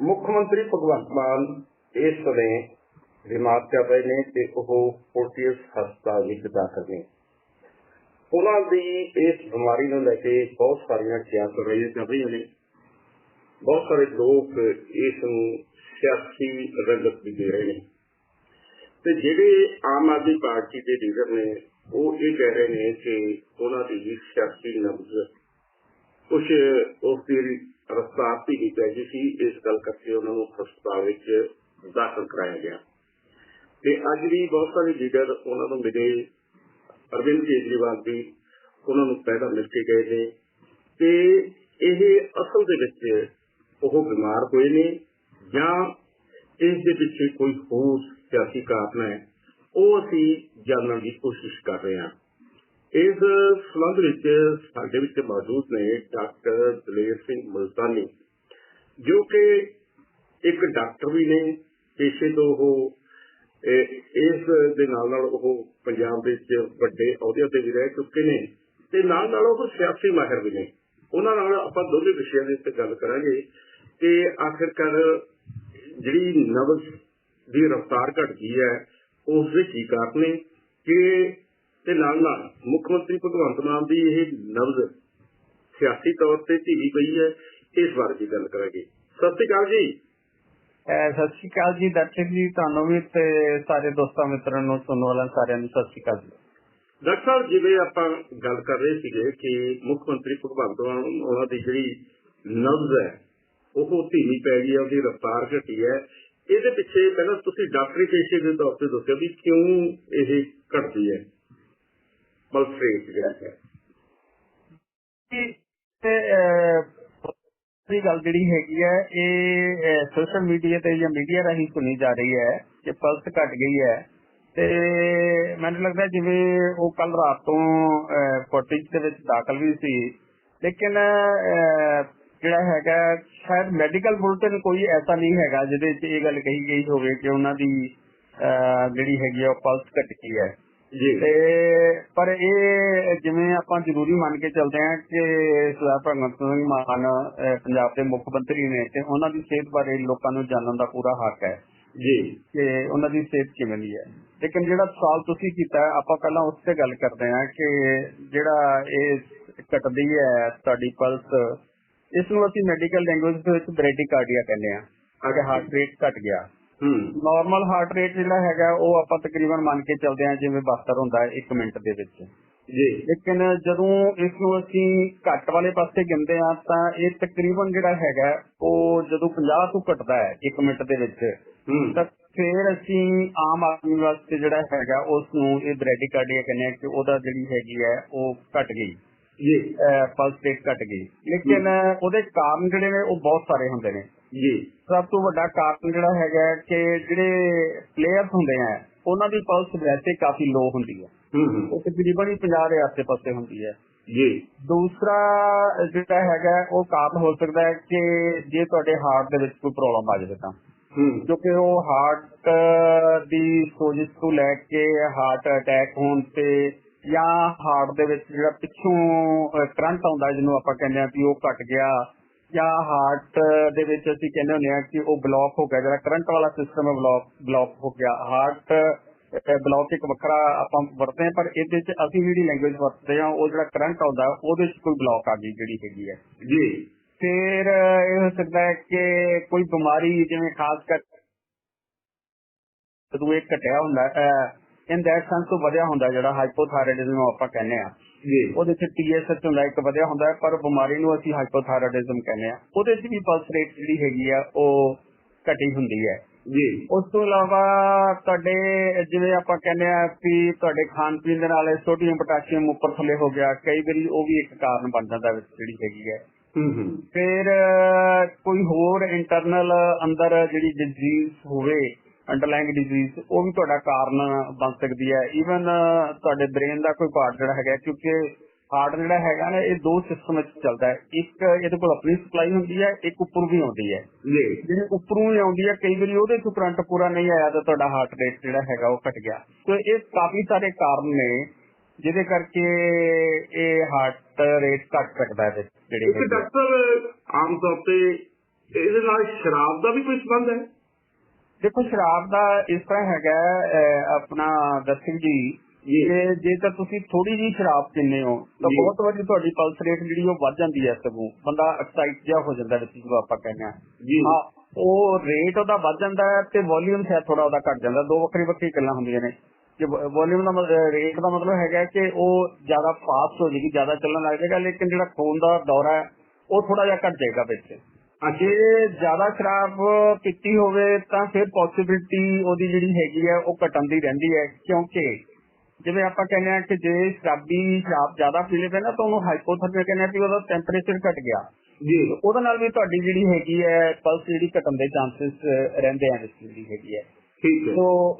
ਮੁੱਖ ਮੰਤਰੀ ਭਗਵੰਤ ਮਾਨ ਇਸ ਸਮੇਂ ਬਿਮਾਰ ਚੱਲ ਰਹੇ ਨੇ ਤੇ ਉਹ ਫੋਰਟੀਅਸ ਹਸਪਤਾਲ ਵਿੱਚ ਦਾਖਲ ਨੇ। ਉਹਨਾਂ ਦੀ ਇਸ ਬਿਮਾਰੀ ਨੂੰ ਲੈ ਕੇ ਬਹੁਤ ਸਾਰੀਆਂ ਜਾਂਚ ਰਹੀਆਂ ਚੱਲ ਰਹੀਆਂ ਨੇ। ਬਹੁਤ ਸਾਰੇ ਲੋਕ ਇਸ ਨੂੰ ਸਿਆਸੀ ਰੰਗਤ ਵੀ ਦੇ ਰਹੇ ਨੇ। ਤੇ ਜਿਹੜੇ ਆਮ ਆਦਮੀ ਪਾਰਟੀ ਦੇ ਲੀਡਰ ਨੇ, ਉਹ ਇਹ ਕਹਿ ਰਹੇ ਨੇ ਕਿ ਉਹਨਾਂ ਦੀ ਸਿਆਸੀ ਨਬਜ਼ ਕੁਝ ਉਸ ਦੀ ਰਫਤਾਰ ਧੀਰੀ ਪੈ ਸੀ, ਇਸ ਗੱਲ ਕਰਕੇ ਉਹਨਾਂ ਨੂੰ ਹਸਪਤਾਲ ਵਿੱਚ ਦਾਖਲ ਕਰਾਇਆ ਗਿਆ। ਤੇ ਅੱਜ ਵੀ ਬਹੁਤ ਸਾਰੇ ਲੀਡਰ ਉਹਨਾਂ ਨੂੰ ਮਿਲੇ, ਅਰਵਿੰਦ ਕੇਜਰੀਵਾਲ ਵੀ ਉਹਨਾਂ ਨੂੰ ਪਹਿਲਾਂ ਮਿਲ ਕੇ ਗਏ ਨੇ। ਤੇ ਇਹ ਅਸਲ ਦੇ ਵਿੱਚ ਉਹ ਬਿਮਾਰ ਹੋਏ ਨੇ ਜਾਂ ਇਸ ਦੇ ਪਿੱਛੇ ਕੋਈ ਹੋਰ ਸਿਆਸੀ ਕਾਰਨ ਹੈ, ਉਹ ਅਸੀਂ ਜਾਣਨ ਦੀ ਕੋਸ਼ਿਸ਼ ਕਰ ਰਹੇ ਹਾਂ। ਇਸ ਸੰਬੰਧ ਵਿੱਚ ਸਾਡੇ ਵਿੱਚ ਮੌਜੂਦ ਨੇ ਡਾਕਟਰ ਦਲੇਰ ਸਿੰਘ ਮੁਲਤਾਨੀ। ਜੋ ਕਿ ਇੱਕ ਡਾਕਟਰ ਵੀ ਨੇ, ਪੇਸ਼ੇ ਤੋਂ ਉਹ ਇਸ ਦੇ ਨਾਲ ਨਾਲ ਉਹ ਪੰਜਾਬ ਵਿੱਚ ਵੱਡੇ ਅਹੁਦਿਆਂ ਤੇ ਵੀ ਰਹਿ ਚੁੱਕੇ ਨੇ ਤੇ ਨਾਲ ਨਾਲ ਉਹ ਸਿਆਸੀ ਮਾਹਿਰ ਵੀ ਨੇ। ਉਹਨਾਂ ਨਾਲ ਆਪਾਂ ਦੋਵੇਂ ਵਿਸ਼ਿਆਂ ਦੇ ਉੱਤੇ ਗੱਲ ਕਰਾਂਗੇ ਕਿ ਆਖਿਰਕਾਰ ਜਿਹੜੀ ਨਵਜ ਦੀ ਰਫ਼ਤਾਰ ਘਟ ਗਈ ਹੈ, ਉਸ ਦੇ ਕੀ ਕਾਰਨ ਨੇ ਕਿ ਤੇ ਨਾਲ ਨਾਲ ਮੁੱਖ ਮੰਤਰੀ ਭਗਵੰਤ ਮਾਨ ਦੀ ਇਹ ਨਵਜ ਸਿਆਸੀ ਤੌਰ ਤੇ ਧੀਰੀ ਪਈ ਹੈ ਇਸ ਬਾਰੇ ਵੀ ਗੱਲ ਕਰਾਂਗੇ। ਸਤਿ ਸ਼੍ਰੀ ਅਕਾਲ ਜੀ। ਸਤਿ ਸ਼੍ਰੀ ਅਕਾਲ ਜੀ ਦਰਸ਼ਕ ਜੀ ਤੁਹਾਨੂੰ ਵੀ ਤੇ ਸਾਰੇ ਦੋਸਤਾਂ ਮਿੱਤਰਾਂ ਨੂੰ ਸੁਣਨ ਵਾਲਿਆਂ ਸਾਰਿਆਂ ਨੂੰ ਸਤਿ ਸ਼੍ਰੀ ਅਕਾਲ ਜੀ। ਡਾਕਟਰ ਸਾਹਿਬ ਜਿਵੇਂ ਆਪਾਂ ਗੱਲ ਕਰ ਰਹੇ ਸੀਗੇ ਕਿ ਮੁੱਖ ਮੰਤਰੀ ਭਗਵੰਤ ਮਾਨ ਉਹਨਾਂ ਦੀ ਜਿਹੜੀ ਨਬਜ਼ ਹੈ ਉਹ ਧੀਮੀ ਪੈ ਗਈ ਹੈ ਉਹਦੀ ਰਫ਼ਤਾਰ ਘਟੀ ਹੈ। ਇਹਦੇ ਪਿੱਛੇ ਪਹਿਲਾਂ ਤੁਸੀਂ ਡਾਕਟਰੀ ਪੇਸ਼ੇ ਦੇ ਤੌਰ ਤੇ ਦੱਸਿਓ ਵੀ ਕਿਉਂ ਇਹ ਘਟਦੀ ਹੈ? ਪਲਸ ਰੇਟ ਜਿਹੜਾ ਹੈ। ਤੇ ਅਹ, ਗੱਲ ਜਿਹੜੀ ਹੈਗੀ ਹੈ ਇਹ ਸੋਸ਼ਲ ਮੀਡੀਆ ਤੇ ਜਾਂ ਮੀਡੀਆ ਰਾਹੀਂ ਸੁਣੀ ਜਾ ਰਹੀ ਹੈ ਕਿ ਪਲਸ ਘਟ ਗਈ ਹੈ ਤੇ ਮੈਨੂੰ ਲੱਗਦਾ ਜਿਵੇਂ ਉਹ ਕੱਲ ਰਾਤ ਤੋਂ ਕੋਟਿਜ ਦੇ ਵਿੱਚ ਦਾਖਲ ਵੀ ਸੀ। ਲੇਕਿਨ ਅਹ, ਜਿਹੜਾ ਹੈਗਾ ਸ਼ਾਇਦ ਮੈਡੀਕਲ ਬੁਲਟਨ ਕੋਈ ਐਸਾ ਨਹੀਂ ਹੈਗਾ ਜਿਹਦੇ ਵਿੱਚ ਇਹ ਗੱਲ ਕਹੀ ਗਈ ਹੋਵੇ ਕਿ ਉਹਨਾਂ ਦੀ ਅਹ, ਜਿਹੜੀ ਹੈਗੀ ਆ ਪਲਸ ਘਟ ਗਈ ਹੈ। ਤੇ ਪਰ ਇਹ ਜਿਵੇਂ ਆਪਾਂ ਜ਼ਰੂਰੀ ਮੰਨ ਕੇ ਚੱਲਦੇ ਹਾਂ ਕਿ ਸਰਦਾਰ ਭਗਵੰਤ ਸਿੰਘ ਮਾਨ ਪੰਜਾਬ ਦੇ ਮੁੱਖ ਮੰਤਰੀ ਨੇ ਤੇ ਉਹਨਾਂ ਦੀ ਸਿਹਤ ਬਾਰੇ ਲੋਕਾਂ ਨੂੰ ਜਾਣਨ ਦਾ ਪੂਰਾ ਹੱਕ ਹੈ। ਜੀ। ਕਿ ਉਹਨਾਂ ਦੀ ਸਿਹਤ ਕਿਵੇਂ ਦੀ ਹੈ? ਲੇਕਿਨ ਜਿਹੜਾ ਸਵਾਲ ਤੁਸੀਂ ਕੀਤਾ ਆਪਾਂ ਪਹਿਲਾਂ ਉਸ ਤੇ ਗੱਲ ਕਰਦੇ ਹਾਂ ਕਿ ਜਿਹੜਾ ਇਹ ਘਟਦੀ ਹੈ ਤੁਹਾਡੀ ਪਲਸ ਇਸ ਨੂੰ ਅਸੀਂ ਮੈਡੀਕਲ ਲੈਂਗੁਏਜ ਵਿੱਚ ਬ੍ਰੈਡੀਕਾਰਡੀਆ ਕਹਿੰਦੇ ਹਾਂ। ਅਗੇ ਹਾਰਟ ਰੇਟ ਘਟ ਗਿਆ ਨਾਰਮਲ ਹਾਰਟ ਰੇਟ ਜਿਹੜਾ ਹੈਗਾ ਉਹ ਆਪਾਂ ਤਕਰੀਬਨ ਮੰਨ ਕੇ ਚੱਲਦੇ ਹਾਂ ਜਿਵੇਂ 72 ਹੁੰਦਾ ਹੈ 1 ਮਿੰਟ ਦੇ ਵਿੱਚ। ਜੀ। ਲੇਕਿਨ ਜਦੋਂ ਇਸ ਨੂੰ ਅਸੀਂ ਘੱਟ ਵਾਲੇ ਪਾਸੇ ਗਿਣਦੇ ਹਾਂ ਤਾਂ ਇਹ ਤਕਰੀਬਨ ਜਿਹੜਾ ਹੈਗਾ ਉਹ ਜਦੋਂ 50 ਤੋਂ ਘਟਦਾ ਹੈ 1 ਮਿੰਟ ਦੇ ਵਿੱਚ ਤਾਂ ਫਿਰ ਅਸੀਂ ਆਮ ਆਦਮੀ ਵਾਸਤੇ ਜਿਹੜਾ ਹੈਗਾ ਉਸ ਨੂੰ ਇਹ ਬ੍ਰੈਡੀਕਾਰਡੀਆ ਕਹਿੰਦੇ ਆ ਕਿ ਉਹਦਾ ਜਿਹੜੀ ਹੈਗੀ ਹੈ ਉਹ ਘਟ ਗਈ। ਜੀ। ਪਲਸ ਰੇਟ ਘਟ ਗਈ। ਲੇਕਿਨ ਉਹਦੇ ਕਾਰਨ ਜਿਹੜੇ ਨੇ ਉਹ ਬਹੁਤ ਸਾਰੇ ਹੁੰਦੇ ਨੇ। ਜੀ। ਸਭ ਤੋਂ ਵੱਡਾ ਕਾਰਨ ਜਿਹੜਾ ਹੈਗਾ ਕਿ ਜਿਹੜੇ ਪਲੇਅਰਸ ਹੁੰਦੇ ਆ ਉਹਨਾਂ ਦੀ ਪਲਸ ਵੈਸੇ ਕਾਫੀ ਲੋ ਹੁੰਦੀ ਹੈ। ਹੂੰ ਹੂੰ। ਉਹ ਤਕਰੀਬਨ ਹੀ 50 ਦੇ ਆਸ-ਪਾਸੇ ਹੁੰਦੀ ਹੈ। ਜੀ। ਦੂਸਰਾ ਜਿਹੜਾ ਹੈਗਾ ਉਹ ਕਾਰਨ ਹੋ ਸਕਦਾ ਹੈ ਕਿ ਜੇ ਤੁਹਾਡੇ ਹਾਰਟ ਦੇ ਵਿੱਚ ਕੋਈ ਪ੍ਰੋਬਲਮ ਆ ਜਾਵੇ ਤਾਂ। ਕਿਉਂਕਿ ਉਹ ਹਾਰਟ ਦੀ ਸੋਜਿਸ ਤੋਂ ਲੈ ਕੇ ਹਾਰਟ ਅਟੈਕ ਹੋਣ ਤੇ ਜਾਂ ਹਾਰਟ ਦੇ ਵਿੱਚ ਜਿਹੜਾ ਪਿੱਛੋਂ ਕਰੰਟ ਆਉਂਦਾ ਜਿਹਨੂੰ ਆਪਾਂ ਕਹਿੰਦੇ ਆ ਕਿ ਉਹ ਘਟ ਗਿਆ ਜਾਂ ਹਾਰਟ ਦੇ ਵਿੱਚ ਅਸੀਂ ਕਹਿੰਦੇ ਹੁੰਦੇ ਆ ਕਿ ਉਹ ਬਲੌਕ ਹੋ ਗਿਆ ਜਿਹੜਾ ਕਰੰਟ ਵਾਲਾ ਸਿਸਟਮ ਹੈ ਬਲੌਕ ਬਲੌਕ ਹੋ ਗਿਆ। ਹਾਰਟ ਬਲੌਕ ਇੱਕ ਵੱਖਰਾ ਆਪਾਂ ਵਰਤਦੇ ਹਾਂ ਪਰ ਇਹਦੇ ਵਿੱਚ ਅਸੀਂ ਜਿਹੜੀ ਲੈਂਗੁਏਜ ਵਰਤਦੇ ਹਾਂ ਉਹ ਜਿਹੜਾ ਕਰੰਟ ਆਉਂਦਾ ਉਹਦੇ ਵਿੱਚ ਕੋਈ ਬਲੌਕ ਆ ਗਈ ਜਿਹੜੀ ਹੈਗੀ ਹੈ। ਜੀ। ਫਿਰ ਇਹ ਹੋ ਸਕਦਾ ਹੈ ਕਿ ਕੋਈ ਬਿਮਾਰੀ ਜਿਵੇਂ ਖਾਸ ਕਰ ਜਦੋਂ ਇਹ ਘਟਿਆ ਹੁੰਦਾ ਇਨ ਦੈਟ ਸੈਂਸ ਤੋਂ ਵਧਿਆ ਹੁੰਦਾ ਜਿਹੜਾ ਹਾਈਪੋਥਾਇਰਾਇਡਿਜ਼ਮ ਆਪਾਂ ਕਹਿੰਦੇ ਆ ਜੀ। ਉਹਦੇ ਚ ਟੀਐਸਐਚ ਹੁੰਦਾ ਇੱਕ ਵਧਿਆ ਹੁੰਦਾ ਹੈ, ਪਰ ਬਿਮਾਰੀ ਨੂੰ ਅਸੀਂ ਹਾਈਪੋਥਾਇਰਾਇਡਿਜ਼ਮ ਕਹਿੰਦੇ ਆ ਉਹਦੇ ਚ ਵੀ ਪਲਸ ਰੇਟ ਜਿਹੜੀ ਹੈਗੀ ਆ ਉਹ ਘਟੀ ਹੁੰਦੀ ਹੈ। ਜੀ। ਉਸ ਤੋਂ ਇਲਾਵਾ ਤੁਹਾਡੇ ਜਿਵੇਂ ਆਪਾਂ ਕਹਿੰਦੇ ਆ ਕਿ ਤੁਹਾਡੇ ਖਾਣ ਪੀਣ ਦੇ ਨਾਲ ਸੋਡੀਅਮ ਪੋਟਾਸ਼ੀਅਮ ਉੱਪਰ ਥੱਲੇ ਹੋ ਗਿਆ ਕਈ ਵਾਰੀ ਉਹ ਵੀ ਇੱਕ ਕਾਰਨ ਬਣ ਜਾਂਦਾ ਵਿੱਚ ਜਿਹੜੀ ਹੈਗੀ ਹੈ। ਹੂੰ ਹੂੰ। ਫਿਰ ਕੋਈ ਹੋਰ ਇੰਟਰਨਲ ਅੰਦਰ ਜਿਹੜੀ ਡਿਜ਼ੀਜ਼ ਹੋਵੇ ਅੰਡਰਲਾਈਂਗ ਡਿਜ਼ੀਜ਼ ਉਹ ਵੀ ਤੁਹਾਡਾ ਕਾਰਨ ਬਣ ਸਕਦੀ ਹੈ। ਈਵਨ ਤੁਹਾਡੇ ਬ੍ਰੇਨ ਦਾ ਕੋਈ ਪਾਰਟ ਜਿਹੜਾ ਹੈਗਾ ਕਿਉਂਕਿ ਹਾਰਟ ਜਿਹੜਾ ਹੈਗਾ ਨਾ ਇਹ ਦੋ ਸਿਸਟਮ ਵਿੱਚ ਚੱਲਦਾ ਹੈ। ਇੱਕ ਇਹਦੇ ਕੋਲ ਆਪਣੀ ਸਪਲਾਈ ਹੁੰਦੀ ਹੈ ਇੱਕ ਉੱਪਰੋਂ ਵੀ ਆਉਂਦੀ ਹੈ। ਜੀ। ਜਿਹੜੀ ਉੱਪਰੋਂ ਹੀ ਆਉਂਦੀ ਹੈ ਕਈ ਵਾਰੀ ਉਹਦੇ ਤੋਂ ਕਰੰਟ ਪੂਰਾ ਨਹੀਂ ਆਇਆ ਤਾਂ ਤੁਹਾਡਾ ਹਾਰਟ ਰੇਟ ਜਿਹੜਾ ਹੈਗਾ ਉਹ ਘਟ ਗਿਆ। ਸੋ ਇਹ ਕਾਫੀ ਸਾਰੇ ਕਾਰਨ ਨੇ ਜਿਹਦੇ ਕਰਕੇ ਇਹ ਹਾਰਟ ਰੇਟ ਘਟ ਸਕਦਾ ਹੈ ਜਿਹੜੇ। ਡਾਕਟਰ ਆਮ ਤੌਰ ਤੇ ਇਹਦੇ ਨਾਲ ਸ਼ਰਾਬ ਦਾ ਵੀ ਕੋਈ ਸੰਬੰਧ ਹੈ? ਦੇਖੋ ਸ਼ਰਾਬ ਦਾ ਇਸ ਤਰ੍ਹਾਂ ਹੈਗਾ ਆਪਣਾ ਦਰਸ਼ਨ ਜੀ ਜੀ। ਜੇ ਤਾਂ ਤੁਸੀਂ ਥੋੜੀ ਜੀ ਸ਼ਰਾਬ ਪੀਂਦੇ ਹੋ ਤਾਂ। ਬਹੁਤ ਵਾਰੀ ਤੁਹਾਡੀ ਪਲਸ ਰੇਟ ਜਿਹੜੀ ਉਹ ਵੱਧ ਜਾਂਦੀ ਹੈ ਸਗੋਂ ਬੰਦਾ ਐਕਸਾਈਟ ਜਿਹਾ ਹੋ ਜਾਂਦਾ ਵਿੱਚ ਜਦੋਂ ਆਪਾਂ ਕਹਿੰਦੇ ਹਾਂ। ਜੀ। ਹਾਂ ਉਹ ਰੇਟ ਉਹਦਾ ਵੱਧ ਜਾਂਦਾ ਹੈ ਤੇ ਵੋਲਿਊਮ ਸ਼ਾਇਦ ਥੋੜਾ ਉਹਦਾ ਘਟ ਜਾਂਦਾ। ਦੋ ਵੱਖਰੀ ਵੱਖਰੀ ਗੱਲਾਂ ਹੁੰਦੀਆਂ ਨੇ। ਕਿ ਵੋਲਿਊਮ ਦਾ ਰੇਟ ਦਾ ਮਤਲਬ ਹੈਗਾ ਕਿ ਉਹ ਜ਼ਿਆਦਾ ਫਾਸਟ ਹੋ ਜਾਏਗੀ ਜ਼ਿਆਦਾ ਚੱਲਣ ਲੱਗ ਜਾਏਗਾ ਲੇਕਿਨ ਜਿਹੜਾ ਖੂਨ ਦਾ ਦੌਰਾ ਹੈ ਉਹ ਥੋੜਾ ਜਿਹਾ ਘਟ ਜਾਏਗਾ ਵਿੱਚ। ਜੇ ਜ਼ਿਆਦਾ ਸ਼ਰਾਬ ਪੀਤੀ ਹੋਵੇ ਤਾਂ ਫਿਰ ਪੋਸਿਬਿਲਿਟੀ ਉਹਦੀ ਜਿਹੜੀ ਹੈਗੀ ਹੈ ਉਹ ਘਟਣ ਦੀ ਰਹਿੰਦੀ ਹੈ। ਕਿਉਂਕਿ ਜਿਵੇਂ ਆਪਾਂ ਕਹਿੰਦੇ ਆ ਕਿ ਜੇ ਸ਼ਰਾਬੀ ਸ਼ਰਾਬ ਜ਼ਿਆਦਾ ਪੀ ਲਵੇ ਨਾ ਤਾਂ ਉਹਨੂੰ ਹਾਈਪੋਥਰਮੀਆ ਕਹਿੰਦੇ ਆ ਕਿ ਉਹਦਾ ਟੈਂਪਰੇਚਰ ਘਟ ਗਿਆ। ਜੀ। ਉਹਦੇ ਨਾਲ ਵੀ ਤੁਹਾਡੀ ਜਿਹੜੀ ਹੈਗੀ ਹੈ ਪਲਸ ਜਿਹੜੀ ਘਟਣ ਦੇ ਚਾਂਸਸ ਰਹਿੰਦੇ ਆ ਇਸ ਜਿਹੜੀ ਹੈਗੀ ਹੈ। ਠੀਕ ਹੈ। ਸੋ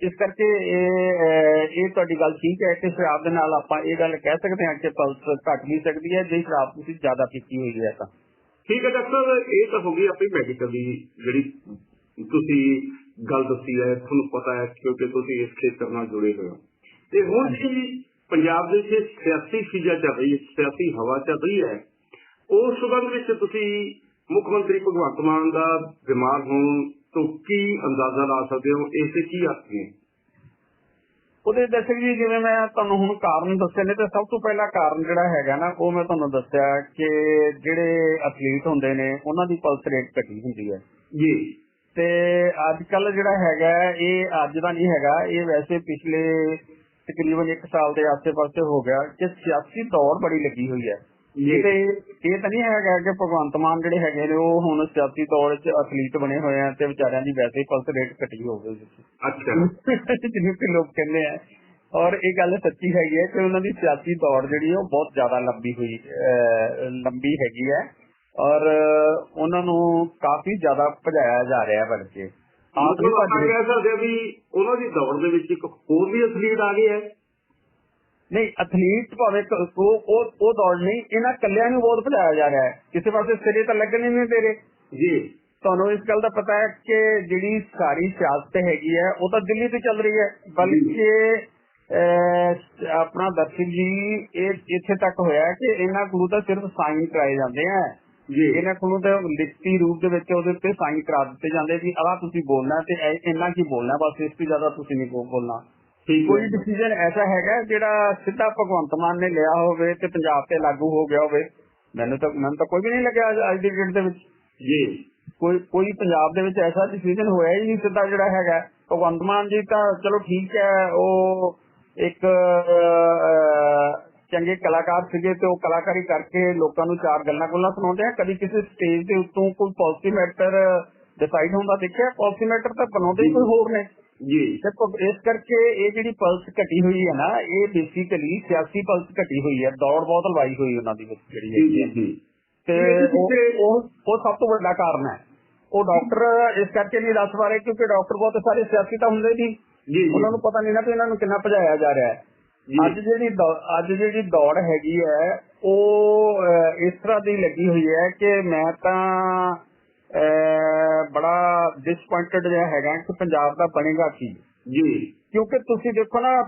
ਇਸ ਕਰਕੇ ਇਹ ਇਹ ਤੁਹਾਡੀ ਗੱਲ ਠੀਕ ਹੈ ਕਿ ਸ਼ਰਾਬ ਦੇ ਨਾਲ ਆਪਾਂ ਇਹ ਗੱਲ ਕਹਿ ਸਕਦੇ ਹਾਂ ਕਿ ਪਲਸ ਘਟ ਵੀ ਸਕਦੀ ਹੈ ਜੇ ਸ਼ਰਾਬ ਤੁਸੀਂ ਜ਼ਿਆਦਾ ਪੀਤੀ ਹੋਈ ਹੈ ਤਾਂ। ਠੀਕ ਹੈ ਡਾਕਟਰ ਇਹ ਤਾਂ ਹੋ ਗਈ ਆਪਣੀ ਮੈਡੀਕਲ ਦੀ ਜਿਹੜੀ ਤੁਸੀਂ ਗੱਲ ਦੱਸੀ ਹੈ ਤੁਹਾਨੂੰ ਪਤਾ ਹੈ ਕਿਉਂਕਿ ਤੁਸੀਂ ਇਸ ਖੇਤਰ ਨਾਲ ਜੁੜੇ ਹੋਏ ਹੋ। ਤੇ ਹੁਣ ਜੀ ਪੰਜਾਬ ਦੇ ਵਿੱਚ ਸਿਆਸੀ ਫਿਜ਼ਾ ਚੱਲ ਰਹੀ ਹੈ ਸਿਆਸੀ ਹਵਾ ਚੱਲ ਰਹੀ ਹੈ ਉਸ ਸੰਬੰਧ ਵਿੱਚ ਤੁਸੀਂ ਮੁੱਖ ਮੰਤਰੀ ਭਗਵੰਤ ਮਾਨ ਦਾ ਬਿਮਾਰ ਹੋਣ ਤੋਂ ਕੀ ਅੰਦਾਜ਼ਾ ਲਾ ਸਕਦੇ ਹੋ? ਇਸ ਦੇ ਕੀ ਨੇ ਉਹਦੇ ਦਰਸ਼ਕ ਜੀ ਜਿਵੇਂ ਮੈਂ ਤੁਹਾਨੂੰ ਹੁਣ ਕਾਰਨ ਦੱਸੇ ਨੇ ਤੇ ਸਭ ਤੋਂ ਪਹਿਲਾ ਕਾਰਨ ਜਿਹੜਾ ਹੈਗਾ ਨਾ ਉਹ ਮੈਂ ਤੁਹਾਨੂੰ ਦੱਸਿਆ ਕਿ ਜਿਹੜੇ ਐਥਲੀਟ ਹੁੰਦੇ ਨੇ ਉਹਨਾਂ ਦੀ ਪਲਸ ਰੇਟ ਘਟੀ ਹੁੰਦੀ ਹੈ। ਜੀ। ਤੇ ਅੱਜ ਕੱਲ ਜਿਹੜਾ ਹੈਗਾ ਇਹ ਅੱਜ ਦਾ ਨਹੀਂ ਹੈਗਾ ਇਹ ਵੈਸੇ ਪਿਛਲੇ ਤਕਰੀਬਨ 1 ਸਾਲ ਦੇ ਆਸ-ਪਾਸੇ ਹੋ ਗਿਆ ਕਿ ਸਿਆਸੀ ਦੌੜ ਬੜੀ ਲੱਗੀ ਹੋਈ ਹੈ। ਤੇ ਇਹ ਤਾਂ ਨਹੀਂ ਹੈਗਾ ਕਿ ਭਗਵੰਤ ਮਾਨ ਜਿਹੜੇ ਹੈਗੇ ਨੇ ਉਹ ਹੁਣ ਸਿਆਸੀ ਦੌੜ 'ਚ ਐਥਲੀਟ ਬਣੇ ਹੋਏ ਆ ਤੇ ਵਿਚਾਰਿਆਂ ਦੀ ਵੈਸੇ ਹੀ ਪਲਸ ਰੇਟ ਘਟੀ ਹੋ ਗਈ ਅੱਛਾ। ਜਿਹਨੂੰ ਕਿ ਲੋਕ ਕਹਿੰਦੇ ਆ। ਔਰ ਇਹ ਗੱਲ ਸੱਚੀ ਹੈਗੀ ਹੈ ਕਿ ਉਹਨਾਂ ਦੀ ਸਿਆਸੀ ਦੌੜ ਜਿਹੜੀ ਉਹ ਬਹੁਤ ਜ਼ਿਆਦਾ ਲੰਬੀ ਹੋਈ ਲੰਬੀ ਹੈਗੀ ਹੈ। ਔਰ ਉਹਨਾਂ ਨੂੰ ਕਾਫੀ ਜ਼ਿਆਦਾ ਭਜਾਇਆ ਜਾ ਰਿਹਾ ਬਲਕਿ। ਆਪ ਆਪਾਂ ਭੱਜ ਰਹੇ- ਕਹਿ ਸਕਦੇ ਹਾਂ ਵੀ ਉਹਨਾਂ ਦੀ ਦੌੜ ਦੇ ਵਿੱਚ ਇੱਕ ਹੋਰ ਵੀ ਐਥਲੀਟ ਆ ਗਏ ਹੈ। ਨਹੀਂ ਐਥਲੀਟ ਭਾਵੇਂ ਕ- ਉਹ ਉਹ ਦੌੜ ਨਹੀਂ ਇਹਨਾਂ ਕੱਲਿਆਂ ਨੂੰ ਬਹੁਤ ਭਜਾਇਆ ਜਾ ਰਿਹਾ ਹੈ। ਕਿਸੇ ਪਾਸੇ ਸਿਰੇ ਤਾਂ ਲੱਗਣੇ ਨਹੀਂ ਤੇਰੇ ਜੀ। ਤੁਹਾਨੂੰ ਇਸ ਗੱਲ ਦਾ ਪਤਾ ਹੈ ਕਿ ਜਿਹੜੀ ਸਾਰੀ ਸਿਆਸਤ ਹੈਗੀ ਹੈ ਉਹ ਤਾਂ ਦਿੱਲੀ ਤੇ ਚੱਲ ਰਹੀ ਹੈ। ਬਲਕਿ ਆਪਣਾ ਦਰਸ਼ਨ ਜੀ ਇਹ ਇੱਥੇ ਤੱਕ ਹੋਇਆ ਕਿ ਇਹਨਾਂ ਕੋਲ ਤਾਂ ਸਿਰਫ ਸਾਈਨ ਕਰਾਏ ਜਾਂਦੇ ਆ। ਜੀ। ਇਹਨਾਂ ਕੋਲੋਂ ਤਾਂ ਲਿਖਤੀ ਰੂਪ ਦੇ ਵਿੱਚ ਉਹਦੇ ਉੱਤੇ ਸਾਈਨ ਕਰਾ ਦਿੱਤੇ ਜਾਂਦੇ ਵੀ ਆਹ ਤੁਸੀਂ ਬੋਲਣਾ ਤੇ ਇੰਨਾ ਕੀ ਬੋਲਣਾ ਬਸ ਇਸ ਤੋਂ ਜ਼ਿਆਦਾ ਤੁਸੀਂ ਨਹੀਂ ਬੋਲਣਾ। ਕੋਈ ਡਿਸੀਜਨ ਐਸਾ ਹੈਗਾ ਜਿਹੜਾ ਸਿੱਧਾ ਭਗਵੰਤ ਮਾਨ ਨੇ ਲਿਆ ਹੋਵੇ ਤੇ ਪੰਜਾਬ ਤੇ ਲਾਗੂ ਹੋ ਗਿਆ ਹੋਵੇ? ਮੈਨੂੰ ਤਾਂ ਮੈਨੂੰ ਤਾਂ ਕੋਈ ਵੀ ਨਹੀਂ ਲੱਗਿਆ ਅੱਜ- ਦੀ ਡੇਟ ਦੇ ਵਿੱਚ। ਜੀ। ਕੋਈ ਕੋਈ ਪੰਜਾਬ ਦੇ ਵਿੱਚ ਐਸਾ ਡਿਸੀਜਨ ਹੋਇਆ ਹੀ ਨਹੀਂ ਸਿੱਧਾ ਜਿਹੜਾ ਹੈਗਾ। ਭਗਵੰਤ ਮਾਨ ਜੀ ਤਾਂ ਚਲੋ ਠੀਕ ਹੈ ਉਹ ਇੱਕ ਚੰਗੇ ਕਲਾਕਾਰ ਸੀਗੇ ਤੇ ਉਹ ਕਲਾਕਾਰੀ ਕਰਕੇ ਲੋਕਾਂ ਨੂੰ ਚਾਰ ਗੱਲਾਂ ਗੁੱਲਾਂ ਸੁਣਾਉਂਦੇ ਆ। ਕਦੀ ਕਿਸੇ ਸਟੇਜ ਦੇ ਉੱਤੋਂ ਕੋਈ ਪਾਲਿਸੀ ਮੈਟਰ ਡਿਸਾਈਡ ਹੁੰਦਾ ਦੇਖਿਆ? ਪਾਲਿਸੀ ਮੈਟਰ ਤਾਂ ਬਣਾਉਂਦੇ ਹੀ ਕੋਈ ਹੋਰ ਨੇ। ਜੀ। ਦੇਖੋ ਇਸ ਕਰਕੇ ਇਹ ਜਿਹੜੀ ਪਲਸ ਘਟੀ ਹੋਈ ਹੈ ਨਾ ਇਹ ਬੇਸਿਕਲੀ ਸਿਆਸੀ ਪਲਸ ਘਟੀ ਹੋਈ ਹੈ। ਦੌੜ ਬਹੁਤ ਲਵਾਈ ਹੋਈ ਉਹਨਾਂ ਦੀ ਵਿੱਚ ਜਿਹੜੀ ਹੈਗੀ ਹੈ। ਤੇ ਉਹ ਉਹ ਸਭ ਤੋਂ ਵੱਡਾ ਕਾਰਨ ਹੈ। ਉਹ ਡਾਕਟਰ ਇਸ ਕਰਕੇ ਨਹੀਂ ਦੱਸ ਪਾ ਰਹੇ ਕਿਉਂਕਿ ਡਾਕਟਰ ਬਹੁਤ ਸਾਰੇ ਸਿਆਸੀ ਤਾਂ ਹੁੰਦੇ ਨਹੀਂ। ਜੀ ਉਹਨਾਂ ਨੂੰ ਪਤਾ ਨਹੀਂ ਨਾ ਕਿ ਇਹਨਾਂ ਨੂੰ ਕਿੰਨਾ ਭਜਾਇਆ ਜਾ ਰਿਹਾ ਹੈ। ਅੱਜ ਜਿਹੜੀ ਅੱਜ ਜਿਹੜੀ ਦੌੜ ਹੈਗੀ ਹੈ ਉਹ ਇਸ ਤਰ੍ਹਾਂ ਦੀ ਲੱਗੀ ਹੋਈ ਹੈ ਕਿ ਮੈਂ ਤਾਂ ਬੜਾ ਡਿਸਪਾਇੰਟਡ ਜਿਹਾ ਹੈਗਾ ਕਿ ਪੰਜਾਬ ਦਾ ਬਣੇਗਾ ਕੀ। ਜੀ। ਕਿਉਂਕਿ ਤੁਸੀਂ ਦੇਖੋ ਨਾ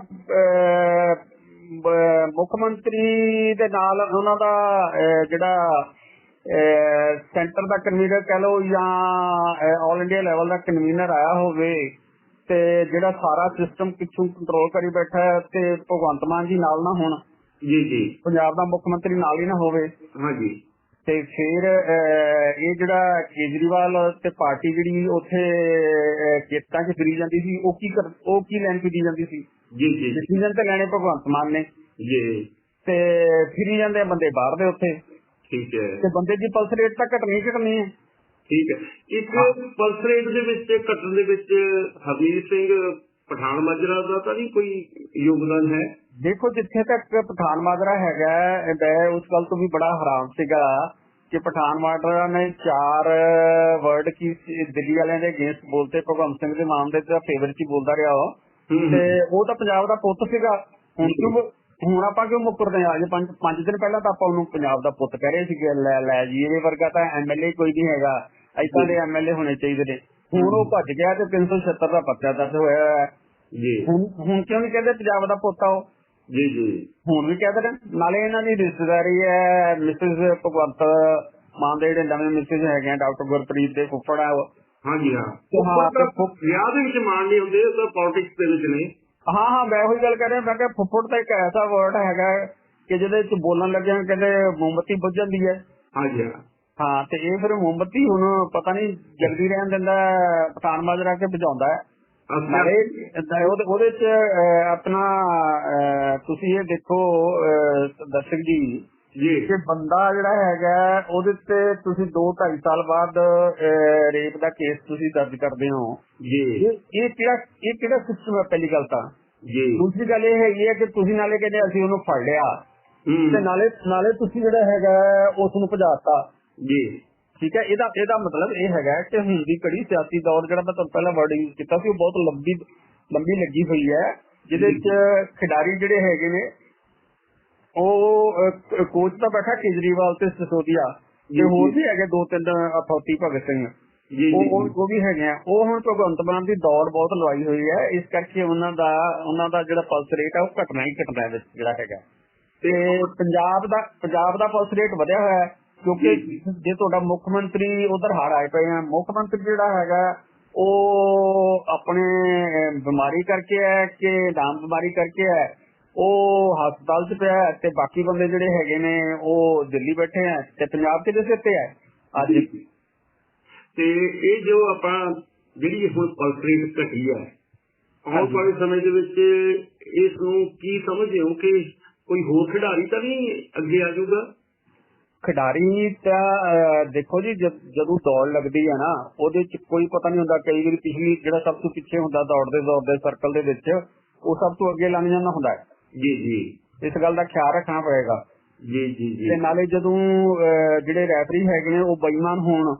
ਮੁੱਖ ਮੰਤਰੀ ਦੇ ਨਾਲ ਉਹਨਾਂ ਦਾ ਜਿਹੜਾ ਸੈਂਟਰ ਦਾ ਕਨਵੀਨਰ ਕਹ ਲਓ ਜਾਂ ਆਲ ਇੰਡੀਆ ਲੈਵਲ ਦਾ ਕਨਵੀਨਰ ਆਇਆ ਹੋਵੇ ਤੇ ਜਿਹੜਾ ਸਾਰਾ ਸਿਸਟਮ ਪਿੱਛੋਂ ਕੰਟਰੋਲ ਕਰੀ ਬੈਠਾ ਹੈ ਤੇ ਭਗਵੰਤ ਮਾਨ ਜੀ ਨਾਲ ਨਾ ਹੋਣ। ਜੀ ਜੀ। ਪੰਜਾਬ ਦਾ ਮੁੱਖ ਮੰਤਰੀ ਨਾਲ ਹੀ ਨਾ ਹੋਵੇ। ਹਾਂ ਜੀ ਤੇ ਫਿਰ ਇਹ ਜਿਹੜਾ ਕੇਜਰੀਵਾਲ ਤੇ ਪਾਰਟੀ ਜਿਹੜੀ ਉੱਥੇ ਖੇਤਾਂ 'ਚ ਫਿਰੀ ਜਾਂਦੀ ਸੀ ਉਹ ਕੀ ਕਰ ਉਹ ਕੀ ਲੈਣ ਫਿਰੀ ਜਾਂਦੀ ਸੀ? ਜੀ ਜੀ। ਡਿਸੀਜਨ ਤੇ ਲੈਣੇ ਭਗਵੰਤ ਮਾਨ ਨੇ। ਜੀ। ਤੇ ਫਿਰੀ ਜਾਂਦੇ ਆ ਬੰਦੇ ਬਾਹਰ ਦੇ ਉੱਥੇ। ਠੀਕ ਹੈ। ਤੇ ਬੰਦੇ ਦੀ ਪਲਸ ਰੇਟ ਤਾਂ ਘਟਣੀ ਹੀ ਘਟਣੀ ਹੈ। ਠੀਕ ਹੈ। ਇੱਕ ਪਲਸ ਰੇਟ ਦੇ ਵਿੱਚ ਘਟਣ ਦੇ ਵਿੱਚ ਹਰਮੀਤ ਸਿੰਘ ਪਠਾਨ ਮਾਜਰਾ ਦਾ ਤਾਂ ਨਹੀਂ ਕੋਈ ਯੋਗਦਾਨ ਹੈ? ਦੇਖੋ ਜਿੱਥੇ ਤੱਕ ਪਠਾਨ ਮਾਜਰਾ ਹੈਗਾ ਮੈਂ ਉਸ ਗੱਲ ਤੋਂ ਵੀ ਬੜਾ ਹੈਰਾਨ ਸੀਗਾ ਕਿ ਪਠਾਨ ਮਾਜਰਾ ਨੇ ਚਾਰ ਵਰਡ ਕੀ ਦਿੱਲੀ ਵਾਲਿਆਂ ਦੇ ਅਗੇਂਸਟ ਬੋਲਤੇ ਭਗਵੰਤ ਸਿੰਘ ਦੇ ਮਾਮਲੇ ਤੇ ਫੇਵਰ ਚ ਹੀ ਬੋਲਦਾ ਰਿਹਾ ਉਹ। ਤੇ ਉਹ ਤਾਂ ਪੰਜਾਬ ਦਾ ਪੁੱਤ ਸੀਗਾ। ਹੁਣ ਕਿਉਂ ਹੁਣ ਆਪਾਂ ਕਿਉਂ ਮੁੱਕਰਦੇ ਆ ਅੱਜ ਪੰਜ ਪੰਜ ਦਿਨ ਪਹਿਲਾਂ ਤਾਂ ਆਪਾਂ ਉਹਨੂੰ ਪੰਜਾਬ ਦਾ ਪੁੱਤ ਕਹਿ ਰਹੇ ਸੀਗੇ ਲੈ ਲੈ ਜੀ ਇਹਦੇ ਵਰਗਾ ਤਾਂ ਐਮਐਲਏ ਕੋਈ ਨਹੀਂ ਹੈਗਾ। ਐਦਾਂ ਦੇ ਐਮਐਲਏ ਹੋਣੇ ਚਾਹੀਦੇ ਨੇ। ਹੁਣ ਉਹ ਭੱਜ ਗਿਆ ਤੇ 376 ਦਾ ਪਰਚਾ ਦਰਜ ਹੋਇਆ ਹੈ। ਜੀ। ਹੁਣ ਹੁਣ ਕਿਉਂ ਨਹੀਂ ਕਹਿੰਦੇ ਪੰਜਾਬ ਦਾ ਪੁੱਤ ਆ ਉਹ? ਜੀ ਜੀ। ਹੁਣ ਵੀ ਕਹਿੰਦੇ ਨੇ। ਨਾਲੇ ਇਹਨਾਂ ਦੀ ਰਿਸ਼ਤੇਦਾਰੀ ਹੈ ਮਿਸਿਸ ਭਗਵੰਤ ਮਾਨ ਦੇ ਜਿਹੜੇ ਨਵੇਂ ਮਿਸਿਸ ਹੈਗੇ ਆ ਡਾਕਟਰ ਗੁਰਪ੍ਰੀਤ ਦੇ ਫੁੱਫੜ ਆ ਹਾਂਜੀ ਹਾਂ। ਵਿਆਹ ਦੇ ਵਿੱਚ ਮਾਣ ਨਹੀਂ ਹੁੰਦੇ ਉਹ ਤਾਂ ਪੋਲਿਟਿਕਸ ਦੇ ਵਿੱਚ ਨੇ। ਹਾਂ ਹਾਂ ਮੈਂ ਉਹੀ ਗੱਲ ਕਰ ਰਿਹਾ ਮੈਂ ਕਿਹਾ ਫੁੱਫੜ ਤਾਂ ਇੱਕ ਐਸਾ ਵਰਡ ਹੈਗਾ ਕਿ ਜਿਹਦੇ ਵਿੱਚ ਬੋਲਣ ਲੱਗਿਆ ਕਹਿੰਦੇ ਮੋਮਬੱਤੀ ਬੁੱਝ ਜਾਂਦੀ ਹੈ। ਹਾਂਜੀ ਹਾਂ। ਹਾਂ ਤੇ ਇਹ ਫਿਰ ਮੋਮਬੱਤੀ ਹੁਣ ਪਤਾ ਨਹੀਂ ਜਲਦੀ ਰਹਿਣ ਦਿੰਦਾ ਪਠਾਨ ਮਾਜਰਾ ਕੇ ਭਜਾਉਂਦਾ ਹੈ। ਉਹਦੇ ਉਹਦੇ ਚ ਆਪਣਾ ਤੁਸੀਂ ਇਹ ਦੇਖੋ ਦਰਸ਼ਕ ਜੀ ਕਿ ਬੰਦਾ ਜਿਹੜਾ ਹੈਗਾ ਉਹਦੇ ਤੇ ਤੁਸੀਂ 2 2.5 ਸਾਲ ਬਾਅਦ ਰੇਪ ਦਾ ਕੇਸ ਤੁਸੀਂ ਦਰਜ ਕਰਦੇ ਹੋ। ਜੀ। ਇਹ ਕਿਹੜਾ ਇਹ ਕਿਹੜਾ ਸਿਸਟਮ ਹੈ ਪਹਿਲੀ ਗੱਲ ਤਾਂ? ਜੀ। ਦੂਸਰੀ ਗੱਲ ਇਹ ਹੈਗੀ ਹੈ ਕਿ ਤੁਸੀਂ ਨਾਲੇ ਕਹਿੰਦੇ ਅਸੀਂ ਉਹਨੂੰ ਫੜ ਲਿਆ। ਤੇ ਨਾਲੇ ਨਾਲੇ ਤੁਸੀਂ ਜਿਹੜਾ ਹੈਗਾ ਉਸ ਨੂੰ ਭਜਾਤਾ ਜੀ। ਠੀਕ ਹੈ ਇਹਦਾ ਇਹਦਾ ਮਤਲਬ ਇਹ ਹੈਗਾ ਕਿ ਹੁਣ ਦੀ ਕੜੀ ਸਿਆਸੀ ਦੌਰ ਜਿਹੜਾ ਮੈਂ ਤੁਹਾਨੂੰ ਪਹਿਲਾਂ ਵਰਡ ਯੂਜ਼ ਕੀਤਾ ਸੀ ਉਹ ਬਹੁਤ ਲੰਬੀ ਲੰਬੀ ਲੱਗੀ ਹੋਈ ਹੈ। ਜਿਹਦੇ ਚ ਖਿਡਾਰੀ ਜਿਹੜੇ ਹੈਗੇ ਨੇ ਉਹ ਕੋਚ ਤਾਂ ਬੈਠਾ ਕੇਜਰੀਵਾਲ ਤੇ ਸਿਸੋਦੀਆ ਤੇ ਹੋਰ। ਵੀ ਹੈਗੇ ਦੋ ਤਿੰਨ ਅਥੌਤੀ ਭਗਤ ਸਿੰਘ। ਉਹ ਉਹ- ਵੀ ਹੈਗੇ ਆ। ਉਹ ਹੁਣ ਭਗਵੰਤ ਮਾਨ ਦੀ ਦੌੜ ਬਹੁਤ ਲਵਾਈ ਹੋਈ ਹੈ। ਇਸ ਕਰਕੇ ਉਹਨਾਂ ਦਾ ਉਹਨਾਂ ਦਾ ਜਿਹੜਾ ਪਲਸ ਰੇਟ ਹੈ ਉਹ ਘਟਣਾ ਹੀ ਘਟਣਾ ਹੈ ਵਿੱਚ ਜਿਹੜਾ ਹੈਗਾ। ਤੇ ਪੰਜਾਬ ਦਾ ਪੰਜਾਬ ਦਾ ਪਲਸ ਰੇਟ ਵਧਿਆ ਹੋਇਆ ਹੈ। ਕਿਉਂਕਿ ਜੀ। ਤੁਹਾਡਾ ਮੁੱਖ ਮੰਤਰੀ ਉਧਰ ਹਾਰ ਆਏ ਪਏ ਆ ਮੁੱਖ ਮੰਤਰੀ ਜਿਹੜਾ ਹੈਗਾ ਉਹ ਆਪਣੇ ਬਿਮਾਰੀ ਕਰਕੇ ਹੈ ਕਿ ਨਾਮ ਬਿਮਾਰੀ ਕਰਕੇ ਹੈ ਉਹ ਹਸਪਤਾਲ 'ਚ ਪਿਆ ਹੈ ਤੇ ਬਾਕੀ ਬੰਦੇ ਜਿਹੜੇ ਹੈਗੇ ਨੇ ਉਹ ਦਿੱਲੀ ਬੈਠੇ ਆ ਤੇ ਪੰਜਾਬ ਕਿਹਦੇ ਸਿਰ ਤੇ ਹੈ ਅੱਜ। ਤੇ ਇਹ ਜੋ ਆਪਾਂ ਜਿਹੜੀ ਹੁਣ ਪਲਸ ਰੇਟ ਘਟੀ ਹੈ ਆਉਣ। ਵਾਲੇ ਸਮੇਂ ਦੇ ਵਿੱਚ ਇਸ ਨੂੰ ਕੀ ਸਮਝਦੇ ਹੋ ਕਿ ਕੋਈ ਹੋਰ ਖਿਡਾਰੀ ਤਾਂ ਨਹੀਂ ਅੱਗੇ ਆ ਜਾਊਗਾ ਖਿਡਾਰੀ ਤਾਂ ਅਹ, ਦੇਖੋ ਜੀ ਜਦ- ਜਦੋਂ ਦੌੜ ਲੱਗਦੀ ਹੈ ਨਾ ਉਹਦੇ ਚ ਕੋਈ ਪਤਾ ਨਹੀਂ ਹੁੰਦਾ ਕਈ ਵਾਰੀ ਪਿਛਲੀ ਜਿਹੜਾ ਸਭ ਤੋਂ ਪਿੱਛੇ ਹੁੰਦਾ ਦੌੜਦੇ ਦੌੜਦੇ ਸਰਕਲ ਦੇ ਵਿੱਚ ਉਹ ਸਭ ਤੋਂ ਅੱਗੇ ਲੰਘ ਜਾਂਦਾ ਹੁੰਦਾ ਹੈ। ਜੀ ਜੀ। ਇਸ ਗੱਲ ਦਾ ਖਿਆਲ ਰੱਖਣਾ ਪਏਗਾ। ਜੀ ਜੀ ਜੀ। ਤੇ ਨਾਲੇ ਜਦੋਂ ਅਹ, ਜਿਹੜੇ ਰੈਫਰੀ ਹੈਗੇ ਨੇ ਉਹ ਬੇਈਮਾਨ ਹੋਣ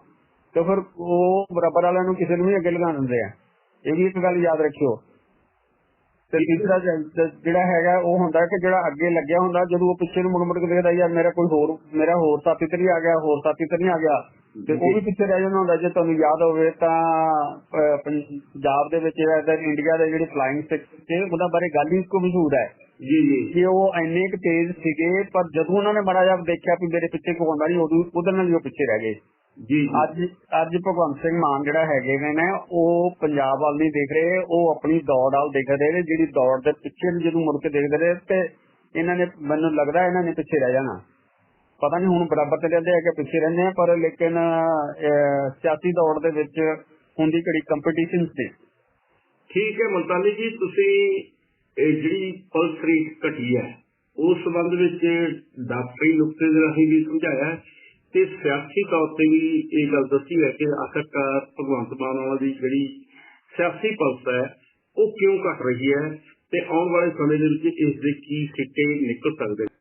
ਤੇ ਫਿਰ ਉਹ ਬਰਾਬਰ ਵਾਲਿਆਂ ਨੂੰ ਕਿਸੇ ਨੂੰ ਵੀ ਅੱਗੇ ਲਗਾ ਦਿੰਦੇ ਆ। ਇਹ ਵੀ ਇੱਕ ਗੱਲ ਯਾਦ ਰੱਖਿਓ। ਤੇ ਤੀਸਰਾ ਜ- ਜ- ਜਿਹੜਾ ਹੈਗਾ ਉਹ ਹੁੰਦਾ ਕਿ ਜਿਹੜਾ ਅੱਗੇ ਲੱਗਿਆ ਹੁੰਦਾ ਜਦੋਂ ਉਹ ਪਿੱਛੇ ਨੂੰ ਮੁੜ ਮੁੜ ਕੇ ਦੇਖਦਾ ਯਾਰ ਮੇਰਾ ਕੋਈ ਹੋਰ ਮੇਰਾ ਹੋਰ ਸਾਥੀ ਤੇ ਨਹੀਂ ਆ ਗਿਆ ਹੋਰ ਸਾਥੀ ਤੇ ਨਹੀਂ ਆ ਗਿਆ। ਤੇ ਉਹ ਵੀ ਪਿੱਛੇ ਰਹਿ ਜਾਂਦਾ ਹੁੰਦਾ ਜੇ ਤੁਹਾਨੂੰ ਯਾਦ ਹੋਵੇ ਤਾਂ ਅਹ, ਪੰਜਾਬ ਦੇ ਵਿੱਚ ਜਿਹੜਾ ਇੰਡੀਆ ਦੇ ਜਿਹੜੇ ਫਲਾਈਂਗ ਸਿਕਸ ਤੇ ਉਹਦਾ ਬਾਰੇ ਗੱਲ ਹੀ ਇੱਕੋ ਮਸ਼ਹੂਰ ਹੈ। ਜੀ ਜੀ। ਕਿ ਉਹ ਇੰਨੇ ਕੁ ਤੇਜ਼ ਸੀਗੇ ਪਰ ਜਦੋਂ ਉਹਨਾਂ ਨੇ ਮਾੜਾ ਜਿਹਾ ਦੇਖਿਆ ਵੀ ਮੇਰੇ ਪਿੱਛੇ ਕੋਈ ਆਉਂਦਾ ਨਹੀਂ ਉਦੋਂ ਉਹਦੇ ਨਾਲ ਵੀ ਉਹ ਪਿੱਛੇ ਰਹਿ ਗਏ। ਜੀ ਅੱਜ ਅੱਜ ਭਗਵੰਤ ਸਿੰਘ ਮਾਨ ਜਿਹੜਾ ਹੈਗੇ ਨੇ ਨਾ ਉਹ ਪੰਜਾਬ ਵੱਲ ਨਹੀਂ ਦੇਖ ਰਹੇ ਉਹ ਆਪਣੀ ਦੌੜ ਵੱਲ ਦੇਖ ਰਹੇ ਨੇ ਜਿਹੜੀ ਦੌੜ ਦੇ ਪਿੱਛੇ ਜਦੋਂ ਮੁੜ ਕੇ ਦੇਖਦੇ ਰਹੇ ਤੇ ਇਹਨਾਂ ਨੇ ਮੈਨੂੰ ਲੱਗਦਾ ਇਹਨਾਂ ਨੇ ਪਿੱਛੇ ਰਹਿ ਜਾਣਾ। ਪਤਾ ਨਹੀਂ ਹੁਣ ਬਰਾਬਰ ਤੇ ਰਹਿੰਦੇ ਆ ਕਿ ਪਿੱਛੇ ਰਹਿੰਦੇ ਆ ਪਰ ਲੇਕਿਨ ਸਿਆਸੀ ਦੌੜ ਦੇ ਵਿੱਚ ਹੁੰਦੀ ਘੜੀ ਕੰਪੀਟੀਸ਼ਨ ਤੇ। ਠੀਕ ਹੈ ਮਲਤਾਨੀ ਜੀ ਤੁਸੀਂ ਇਹ ਜਿਹੜੀ ਪਲਸ ਰੇਟ ਘਟੀ ਹੈ ਉਸ ਸੰਬੰਧ ਵਿੱਚ ਡਾਕਟਰੀ ਨੁਕਤੇ ਦੇ ਰਾਹੀਂ ਵੀ ਸਮਝਾਇਆ ਤੇ ਸਿਆਸੀ ਤੌਰ ਤੇ ਵੀ ਇਹ ਗੱਲ ਦੱਸੀ ਹੈ ਕਿ ਆਖਰਕਾਰ ਭਗਵੰਤ ਮਾਨ ਵਾਲਾ ਦੀ ਜਿਹੜੀ ਸਿਆਸੀ ਪਲਸ ਹੈ, ਉਹ ਕਿਉਂ ਘਟ ਰਹੀ ਹੈ ਤੇ ਆਉਣ ਵਾਲੇ ਸਮੇਂ ਦੇ ਵਿੱਚ ਇਸ ਦੇ ਕੀ ਸਿੱਟੇ ਨਿਕਲ ਸਕਦੇ